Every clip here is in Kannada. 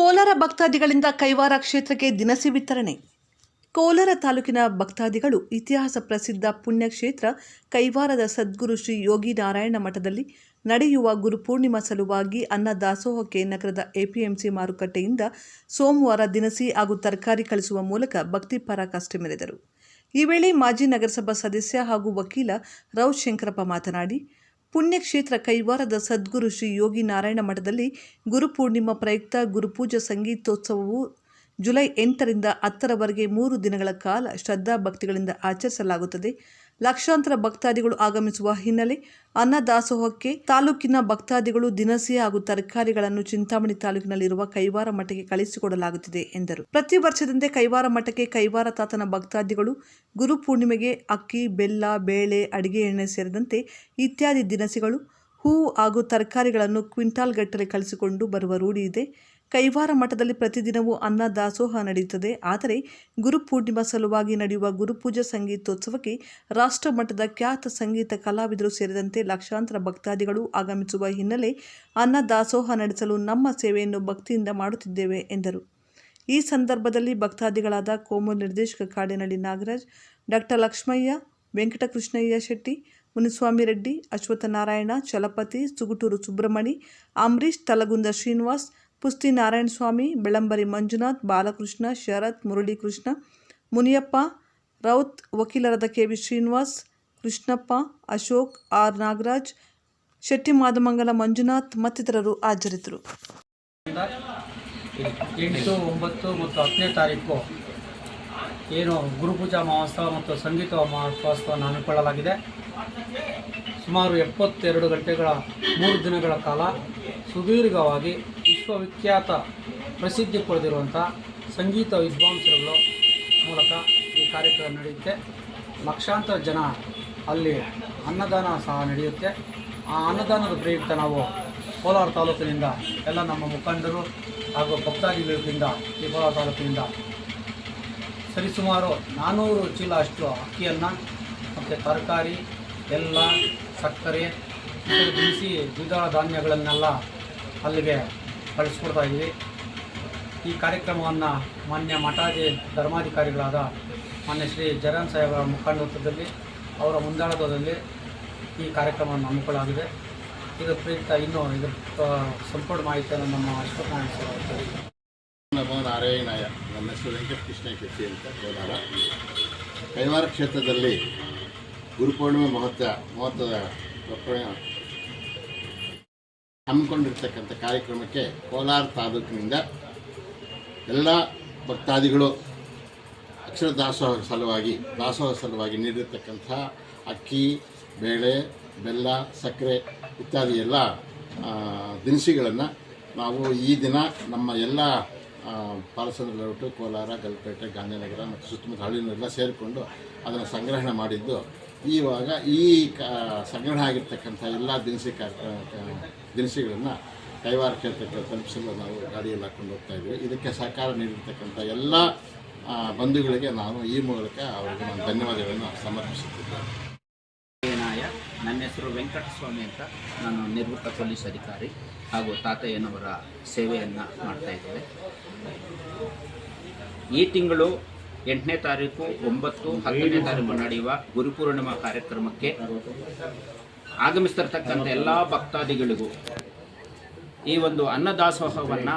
ಕೋಲಾರ ಭಕ್ತಾದಿಗಳಿಂದ ಕೈವಾರ ಕ್ಷೇತ್ರಕ್ಕೆ ದಿನಸಿ ವಿತರಣೆ. ಕೋಲಾರ ತಾಲೂಕಿನ ಭಕ್ತಾದಿಗಳು ಇತಿಹಾಸ ಪ್ರಸಿದ್ಧ ಪುಣ್ಯಕ್ಷೇತ್ರ ಕೈವಾರದ ಸದ್ಗುರು ಶ್ರೀ ಯೋಗಿ ನಾರಾಯಣ ಮಠದಲ್ಲಿ ನಡೆಯುವ ಗುರುಪೂರ್ಣಿಮಾ ಸಲುವಾಗಿ ಅನ್ನ ದಾಸೋಹಕ್ಕೆ ನಗರದ ಎಪಿಎಂಸಿ ಮಾರುಕಟ್ಟೆಯಿಂದ ಸೋಮವಾರ ದಿನಸಿ ಹಾಗೂ ತರಕಾರಿ ಕಳಿಸುವ ಮೂಲಕ ಭಕ್ತಿಪರ ಕಷ್ಟ ಮೆರೆದರು. ಈ ವೇಳೆ ಮಾಜಿ ನಗರಸಭಾ ಸದಸ್ಯ ಹಾಗೂ ವಕೀಲ ರೌ ಶಂಕರಪ್ಪ ಮಾತನಾಡಿ ಪುಣ್ಯಕ್ಷೇತ್ರ ಕೈವಾರದ ಸದ್ಗುರು ಶ್ರೀ ಯೋಗಿ ನಾರಾಯಣ ಮಠದಲ್ಲಿ ಗುರುಪೂರ್ಣಿಮಾ ಪ್ರಯುಕ್ತ ಗುರುಪೂಜಾ ಸಂಗೀತೋತ್ಸವವು ಜುಲೈ ಎಂಟರಿಂದ ಹತ್ತರವರೆಗೆ ಮೂರು ದಿನಗಳ ಕಾಲ ಶ್ರದ್ಧಾ ಭಕ್ತಿಗಳಿಂದ ಆಚರಿಸಲಾಗುತ್ತದೆ. ಲಕ್ಷಾಂತರ ಭಕ್ತಾದಿಗಳು ಆಗಮಿಸುವ ಹಿನ್ನೆಲೆ ಅನ್ನದಾಸೋಹಕ್ಕೆ ತಾಲೂಕಿನ ಭಕ್ತಾದಿಗಳು ದಿನಸಿ ಹಾಗೂ ತರಕಾರಿಗಳನ್ನು ಚಿಂತಾಮಣಿ ತಾಲೂಕಿನಲ್ಲಿರುವ ಕೈವಾರ ಮಠಕ್ಕೆ ಕಳಿಸಿಕೊಡಲಾಗುತ್ತಿದೆ ಎಂದರು. ಪ್ರತಿ ವರ್ಷದಂತೆ ಕೈವಾರ ಮಠಕ್ಕೆ ಕೈವಾರ ತಾತನ ಭಕ್ತಾದಿಗಳು ಗುರು ಪೂರ್ಣಿಮೆಗೆ ಅಕ್ಕಿ, ಬೆಲ್ಲ, ಬೇಳೆ, ಅಡಿಗೆ ಎಣ್ಣೆ ಸೇರಿದಂತೆ ಇತ್ಯಾದಿ ದಿನಸಿಗಳು ಹೂವು ಹಾಗೂ ತರಕಾರಿಗಳನ್ನು ಕ್ವಿಂಟಾಲ್ ಗಟ್ಟಲೆ ಕಳಿಸಿಕೊಂಡು ಬರುವ ರೂಢಿ ಇದೆ. ಕೈವಾರ ಮಠದಲ್ಲಿ ಪ್ರತಿದಿನವೂ ಅನ್ನ ದಾಸೋಹ ನಡೆಯುತ್ತದೆ. ಆದರೆ ಗುರುಪೂರ್ಣಿಮಾ ಸಲುವಾಗಿ ನಡೆಯುವ ಗುರುಪೂಜಾ ಸಂಗೀತೋತ್ಸವಕ್ಕೆ ರಾಷ್ಟ್ರ ಮಟ್ಟದ ಖ್ಯಾತ ಸಂಗೀತ ಕಲಾವಿದರು ಸೇರಿದಂತೆ ಲಕ್ಷಾಂತರ ಭಕ್ತಾದಿಗಳು ಆಗಮಿಸುವ ಹಿನ್ನೆಲೆ ಅನ್ನ ದಾಸೋಹ ನಡೆಸಲು ನಮ್ಮ ಸೇವೆಯನ್ನು ಭಕ್ತಿಯಿಂದ ಮಾಡುತ್ತಿದ್ದೇವೆ, ಎಂದರು. ಈ ಸಂದರ್ಭದಲ್ಲಿ ಭಕ್ತಾದಿಗಳಾದ ಕೋಮು ನಿರ್ದೇಶಕ ಕಾಡಿನಳ್ಳಿ ನಾಗರಾಜ್ ಡಾಕ್ಟರ್ ಲಕ್ಷ್ಮಯ್ಯ, ವೆಂಕಟಕೃಷ್ಣಯ್ಯ ಶೆಟ್ಟಿ, ಮುನಿಸ್ವಾಮಿ ರೆಡ್ಡಿ ಅಶ್ವತ್ಥನಾರಾಯಣ ಚಲಪತಿ, ಸುಗುಟೂರು ಸುಬ್ರಹ್ಮಣಿ ಅಂಬರೀಶ್ ತಲಗುಂದ ಶ್ರೀನಿವಾಸ್ ಪುಸ್ತಿ ನಾರಾಯಣಸ್ವಾಮಿ ಬೆಳಂಬರಿ ಮಂಜುನಾಥ್, ಬಾಲಕೃಷ್ಣ, ಶರತ್ ಮುರಳೀಕೃಷ್ಣ, ಮುನಿಯಪ್ಪ, ರೌತ್, ವಕೀಲರಾದ K V Srinivas, Krishnappa, Ashok, R Nagaraj Shetty Madamangala Manjunath ಮತ್ತಿತರರು ಹಾಜರಿದ್ದರು. ಎಂಟು, ಒಂಬತ್ತು ಮತ್ತು ಹತ್ತನೇ ತಾರೀಕು ಏನು ಗುರುಪೂಜಾ ಮಹೋತ್ಸವ ಮತ್ತು ಸಂಗೀತ ಮಹೋತ್ಸವವನ್ನು ಹಮ್ಮಿಕೊಳ್ಳಲಾಗಿದೆ. ಸುಮಾರು ಎಪ್ಪತ್ತೆರಡು ಗಂಟೆಗಳ ಮೂರು ದಿನಗಳ ಕಾಲ ಸುದೀರ್ಘವಾಗಿ ವಿಶ್ವವಿಖ್ಯಾತ ಪ್ರಸಿದ್ಧಿ ಪಡೆದಿರುವಂಥ ಸಂಗೀತ ವಿದ್ವಾಂಸರುಗಳು ಮೂಲಕ ಈ ಕಾರ್ಯಕ್ರಮ ನಡೆಯುತ್ತೆ. ಲಕ್ಷಾಂತರ ಜನ ಅಲ್ಲಿ ಅನ್ನದಾನ ಸಹ ನಡೆಯುತ್ತೆ. ಆ ಅನ್ನದಾನದ ಪ್ರಯುಕ್ತ ನಾವು ಕೋಲಾರ ತಾಲೂಕಿನಿಂದ ಎಲ್ಲ ನಮ್ಮ ಮುಖಂಡರು ಹಾಗೂ ಭಕ್ತಾದಿಗಳಿಂದ ಈ ಕೋಲಾರ ತಾಲೂಕಿನಿಂದ ಸರಿಸುಮಾರು ನಾನ್ನೂರು ಚೀಲ ಅಷ್ಟು ಅಕ್ಕಿಯನ್ನು ಮತ್ತು ತರಕಾರಿ, ಎಲ್ಲ, ಸಕ್ಕರೆ ಬಿಸಿ ದ್ವಿದಳ ಧಾನ್ಯಗಳನ್ನೆಲ್ಲ ಅಲ್ಲಿಗೆ ಕಳಿಸ್ಕೊಡ್ತಾ ಇದ್ದೀವಿ ಈ ಕಾರ್ಯಕ್ರಮವನ್ನು ಮಾನ್ಯ ಮಠಾಧಿ ಧರ್ಮಾಧಿಕಾರಿಗಳಾದ ಮಾನ್ಯ ಶ್ರೀ ಜಗನ್ ಸಾಹೇಬರ ಮುಖಂಡತ್ವದಲ್ಲಿ, ಅವರ ಮುಂದಾಳತ್ವದಲ್ಲಿ ಈ ಕಾರ್ಯಕ್ರಮವನ್ನು ಹಮ್ಮಿಕೊಳ್ಳಲಾಗಿದೆ ಇದರ ಪ್ರಯುಕ್ತ ಇನ್ನೂ ಇದರ ಸಂಪೂರ್ಣ ಮಾಹಿತಿಯನ್ನು ನಮ್ಮ ತಿಳಿಸ್ತಾರೆ. ನಮೋ ನಾರಾಯಣಾಯ ನನ್ನ ಹೆಸರು ವೆಂಕಟಕೃಷ್ಣ ಕೆಟ್ಟಿ ಅಂತ ಕೋಲಾರ ಕೈವಾರ ಕ್ಷೇತ್ರದಲ್ಲಿ ಗುರುಪೂರ್ಣಿಮೆ ಮಹತ್ವ ಮಹತ್ವದ ಹಮ್ಮಿಕೊಂಡಿರ್ತಕ್ಕಂಥ ಕಾರ್ಯಕ್ರಮಕ್ಕೆ ಕೋಲಾರ ತಾಲೂಕಿನಿಂದ ಎಲ್ಲ ಭಕ್ತಾದಿಗಳು ಅಕ್ಷರ ದಾಸೋಹ ಸಲುವಾಗಿ ದಾಸೋಹ ಸಲುವಾಗಿ ನೀಡಿರ್ತಕ್ಕಂಥ ಅಕ್ಕಿ, ಬೇಳೆ, ಬೆಲ್ಲ, ಸಕ್ಕರೆ ಇತ್ಯಾದಿ ಎಲ್ಲ ದಿನಸಿಗಳನ್ನು ನಾವು ಈ ದಿನ ನಮ್ಮ ಎಲ್ಲ ಪಾಲಸಂದ್ರ ಕೋಲಾರ, ಗಲ್ಪೇಟೆ, ಗಾಂಧಿನಗರ ಮತ್ತು ಸುತ್ತಮುತ್ತ ಹಳ್ಳಿನೆಲ್ಲ ಸೇರಿಕೊಂಡು ಅದನ್ನು ಸಂಗ್ರಹಣೆ ಮಾಡಿದ್ದು ಇವಾಗ ಈ ಕ ಸಂಗ್ರಹ ಆಗಿರ್ತಕ್ಕಂಥ ಎಲ್ಲ ದಿನಸಿ ಕ ದಿನಸಿಗಳನ್ನು ಕೈವಾರ ಕ್ಷೇತ್ರಕ್ಕೆ ತಲುಪಿಸಲು ನಾವು ಗಾಡಿಯಲ್ಲಿ ಹಾಕೊಂಡು ಹೋಗ್ತಾ ಇದ್ದೀವಿ ಇದಕ್ಕೆ ಸಹಕಾರ ನೀಡಿರ್ತಕ್ಕಂಥ ಎಲ್ಲ ಬಂಧುಗಳಿಗೆ ನಾನು ಈ ಮೂಲಕ ಅವರಿಗೆ ನಾನು ಧನ್ಯವಾದಗಳನ್ನು ಸಮರ್ಪಿಸುತ್ತಿದ್ದೇನೆ. ನನ್ನ ಹೆಸರು ವೆಂಕಟಸ್ವಾಮಿ ಅಂತ ನಾನು ನಿವೃತ್ತ ಪೊಲೀಸ್ ಅಧಿಕಾರಿ ಹಾಗೂ ತಾತಯ್ಯನವರ ಸೇವೆಯನ್ನು ಮಾಡ್ತಾ ಇದ್ದೇವೆ ಈ ತಿಂಗಳು ಎಂಟನೇ ತಾರೀಕು, ಒಂಬತ್ತು, ಹತ್ತನೇ ತಾರೀಕು ನಡೆಯುವ ಗುರುಪೂರ್ಣಿಮಾ ಕಾರ್ಯಕ್ರಮಕ್ಕೆ ಆಗಮಿಸ್ತಿರ್ತಕ್ಕಂಥ ಎಲ್ಲ ಭಕ್ತಾದಿಗಳಿಗೂ ಈ ಒಂದು ಅನ್ನದಾಸೋಹವನ್ನು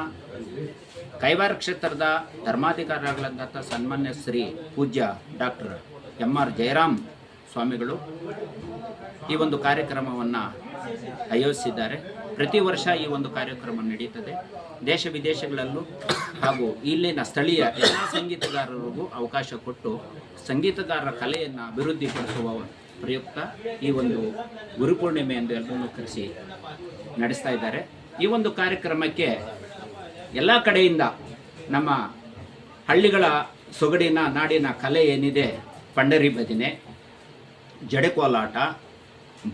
ಕೈವಾರ ಕ್ಷೇತ್ರದ ಧರ್ಮಾಧಿಕಾರಿಗಳಾದಂಥ ಸನ್ಮಾನ್ಯ ಶ್ರೀ ಪೂಜ್ಯ ಡಾಕ್ಟರ್ ಎಂ ಆರ್ ಜಯರಾಮ್ ಸ್ವಾಮಿಗಳು ಈ ಒಂದು ಕಾರ್ಯಕ್ರಮವನ್ನು ಆಯೋಜಿಸಿದ್ದಾರೆ. ಪ್ರತಿ ವರ್ಷ ಈ ಒಂದು ಕಾರ್ಯಕ್ರಮ ನಡೆಯುತ್ತದೆ ದೇಶ ವಿದೇಶಗಳಲ್ಲೂ ಹಾಗೂ ಇಲ್ಲಿನ ಸ್ಥಳೀಯ ಎಲ್ಲ ಸಂಗೀತಗಾರರಿಗೂ ಅವಕಾಶ ಕೊಟ್ಟು ಸಂಗೀತಗಾರರ ಕಲೆಯನ್ನು ಅಭಿವೃದ್ಧಿಪಡಿಸುವ ಪ್ರಯುಕ್ತ ಈ ಒಂದು ಗುರುಪೂರ್ಣಿಮೆ ಎಂದು ಎಲ್ಲರನ್ನು ಕರೆಸಿ ನಡೆಸ್ತಾ ಇದ್ದಾರೆ. ಈ ಒಂದು ಕಾರ್ಯಕ್ರಮಕ್ಕೆ ಎಲ್ಲ ಕಡೆಯಿಂದ ನಮ್ಮ ಹಳ್ಳಿಗಳ ಸೊಗಡಿನ ನಾಡಿನ ಕಲೆ ಏನಿದೆ, ಪಂಡರಿ ಭಜನೆ, ಜಡೆ ಕೋಲಾಟ,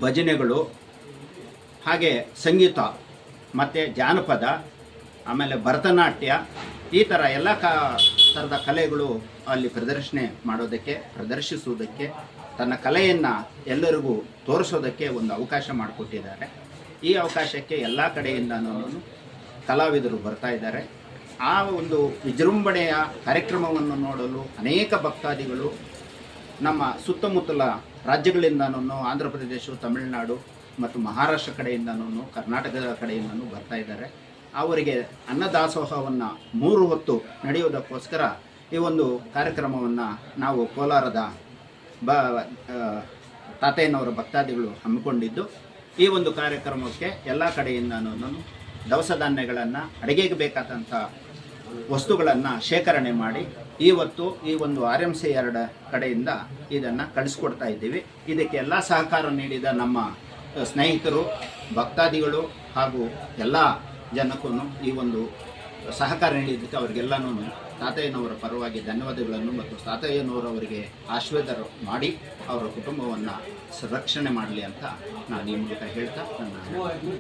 ಭಜನೆಗಳು ಹಾಗೆ ಸಂಗೀತ, ಮತ್ತು ಜಾನಪದ, ಆಮೇಲೆ ಭರತನಾಟ್ಯ, ಈ ಥರ ಎಲ್ಲ ಕ ಥರದ ಕಲೆಗಳು ಅಲ್ಲಿ ಪ್ರದರ್ಶನೆ ಮಾಡೋದಕ್ಕೆ, ಪ್ರದರ್ಶಿಸುವುದಕ್ಕೆ, ತನ್ನ ಕಲೆಯನ್ನು ಎಲ್ಲರಿಗೂ ತೋರಿಸೋದಕ್ಕೆ ಒಂದು ಅವಕಾಶ ಮಾಡಿಕೊಟ್ಟಿದ್ದಾರೆ. ಈ ಅವಕಾಶಕ್ಕೆ ಎಲ್ಲ ಕಡೆಯಿಂದನೂ ಕಲಾವಿದರು ಬರ್ತಾ ಇದ್ದಾರೆ. ಆ ಒಂದು ವಿಜೃಂಭಣೆಯ ಕಾರ್ಯಕ್ರಮವನ್ನು ನೋಡಲು ಅನೇಕ ಭಕ್ತಾದಿಗಳು ನಮ್ಮ ಸುತ್ತಮುತ್ತಲ ರಾಜ್ಯಗಳಿಂದನೂ ಆಂಧ್ರ ಪ್ರದೇಶ, ತಮಿಳುನಾಡು ಮತ್ತು ಮಹಾರಾಷ್ಟ್ರ ಕಡೆಯಿಂದನೂ ಕರ್ನಾಟಕದ ಕಡೆಯಿಂದನೂ ಬರ್ತಾ ಇದ್ದಾರೆ. ಅವರಿಗೆ ಅನ್ನದಾಸೋಹವನ್ನು ಮೂರು ಹೊತ್ತು ನಡೆಯುವುದಕ್ಕೋಸ್ಕರ ಈ ಒಂದು ಕಾರ್ಯಕ್ರಮವನ್ನು ನಾವು ಕೋಲಾರದ ಬ ತಾತಯ್ಯನವರ ಭಕ್ತಾದಿಗಳು ಹಮ್ಮಿಕೊಂಡಿದ್ದು, ಈ ಒಂದು ಕಾರ್ಯಕ್ರಮಕ್ಕೆ ಎಲ್ಲ ಕಡೆಯಿಂದನೂ ದವಸ ಧಾನ್ಯಗಳನ್ನು, ಅಡುಗೆಗೆ ಬೇಕಾದಂಥ ವಸ್ತುಗಳನ್ನು ಶೇಖರಣೆ ಮಾಡಿ ಇವತ್ತು ಈ ಒಂದು ಆರ್ ಎಂ ಸಿ ಎರಡ ಕಡೆಯಿಂದ ಇದನ್ನು ಕಳಿಸ್ಕೊಡ್ತಾ ಇದ್ದೀವಿ. ಇದಕ್ಕೆ ಎಲ್ಲ ಸಹಕಾರ ನೀಡಿದ ನಮ್ಮ ಸ್ನೇಹಿತರು, ಭಕ್ತಾದಿಗಳು ಹಾಗೂ ಎಲ್ಲ ಜನಕ್ಕೂ ಈ ಒಂದು ಸಹಕಾರ ನೀಡಿದ್ದಕ್ಕೆ ಅವರಿಗೆಲ್ಲನೂ ತಾತಯ್ಯನವರ ಪರವಾಗಿ ಧನ್ಯವಾದಗಳನ್ನು ಮತ್ತು ತಾತಯ್ಯನವರವರಿಗೆ ಆಶೀರ್ವಾದ ಮಾಡಿ ಅವರ ಕುಟುಂಬವನ್ನು ಸಂರಕ್ಷಣೆ ಮಾಡಲಿ ಅಂತ ನಾನು ಈ ಮೂಲಕ ಹೇಳ್ತಾ ನನ್ನ